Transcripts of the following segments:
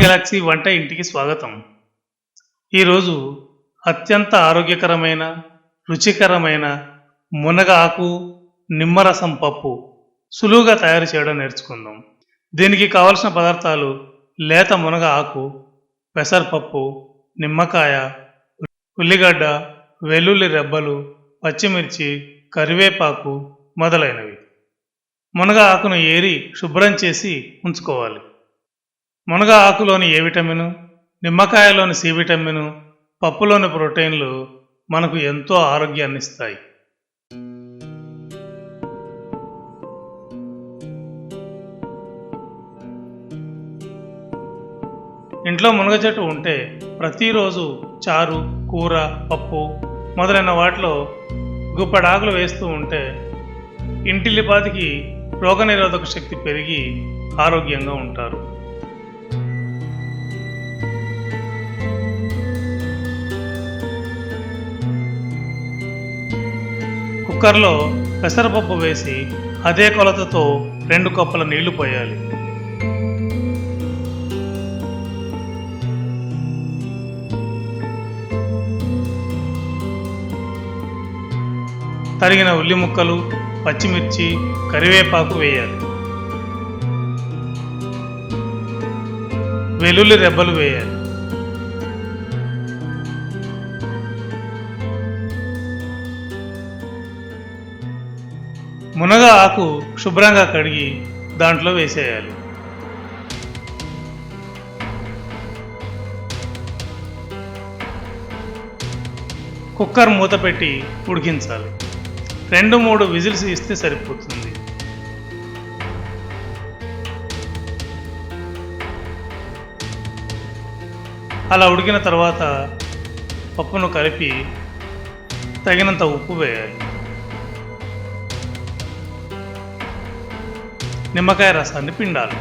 Galaxy వంట ఇంటికి స్వాగతం. ఈరోజు అత్యంత ఆరోగ్యకరమైన రుచికరమైన మునగ ఆకు నిమ్మరసం పప్పు సులువుగా తయారు చేయడం నేర్చుకుందాం. దీనికి కావలసిన పదార్థాలు లేత మునగ ఆకు పెసరపప్పు నిమ్మకాయ ఉల్లిగడ్డ వెల్లుల్లి రెబ్బలు పచ్చిమిర్చి కరివేపాకు మొదలైనవి. మునగ ఆకును ఏరి శుభ్రం చేసి ఉంచుకోవాలి. మునగ ఆకులోని ఏ విటమిన్ నిమ్మకాయలోని సి విటమిన్ పప్పులోని ప్రోటీన్లు మనకు ఎంతో ఆరోగ్యాన్ని ఇస్తాయి ఇంట్లో మునగ చెట్టు ఉంటే ప్రతిరోజు చారు కూర పప్పు మొదలైన వాటిలో గుప్పడాకులు వేస్తూ ఉంటే ఇంటిల్లిపాతికి రోగనిరోధక శక్తి పెరిగి ఆరోగ్యంగా ఉంటారు. కుక్కర్లో పెసరపప్పు వేసి అదే కొలతతో రెండు కప్పుల నీళ్ళు పోయాలి. తరిగిన ఉల్లి ముక్కలు పచ్చిమిర్చి కరివేపాకు వేయాలి. వెల్లుల్లి రెబ్బలు వేయాలి. మునగ ఆకు శుభ్రంగా కడిగి దాంట్లో వేసేయాలి. కుక్కర్ మూత పెట్టి ఉడికించాలి. రెండు మూడు విజిల్స్ ఇస్తే సరిపోతుంది. అలా ఉడికిన తర్వాత పప్పును కలిపి తగినంత ఉప్పు వేయాలి. నిమ్మకాయ రసాన్ని పిండాలి.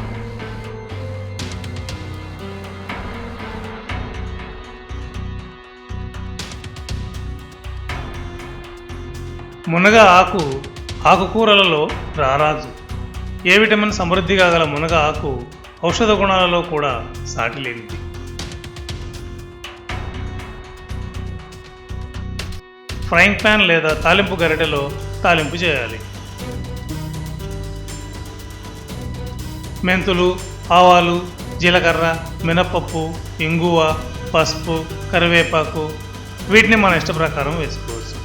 మునగ ఆకు ఆకుకూరలలో రారాజు. ఏ విటమిన్ సమృద్ధిగా గల మునగ ఆకు ఔషధ గుణాలలో కూడా సాటిలేనిది. ఫ్రైంగ్ ప్యాన్ లేదా తాలింపు గరిటెలో తాలింపు చేయాలి. మెంతులు ఆవాలు జీలకర్ర మినపప్పు ఇంగువ పసుపు కరివేపాకు వీటిని మన ఇష్ట ప్రకారం వేసుకోవచ్చు.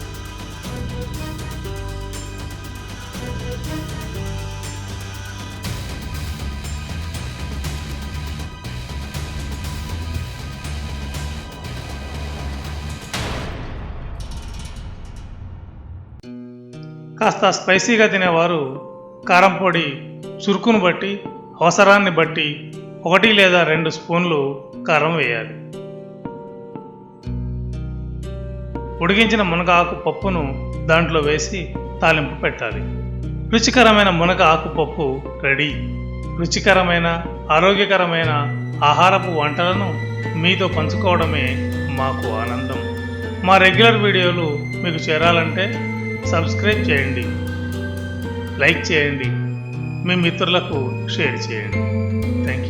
కాస్త స్పైసీగా తినేవారు కారం పొడి చురుకును బట్టి అవసరాన్ని బట్టి ఒకటి లేదా రెండు స్పూన్లు కారం వేయాలి. ఉడికించిన మునగ ఆకు పప్పును దాంట్లో వేసి తాలింపు పెట్టాలి. రుచికరమైన మునగ ఆకు పప్పు రెడీ. రుచికరమైన ఆరోగ్యకరమైన ఆహారపు వంటలను మీతో పంచుకోవడమే మాకు ఆనందం. మా రెగ్యులర్ వీడియోలు మీకు చేరాలంటే సబ్స్క్రైబ్ చేయండి. లైక్ చేయండి. మీ మిత్రులకు షేర్ చేయండి. థ్యాంక్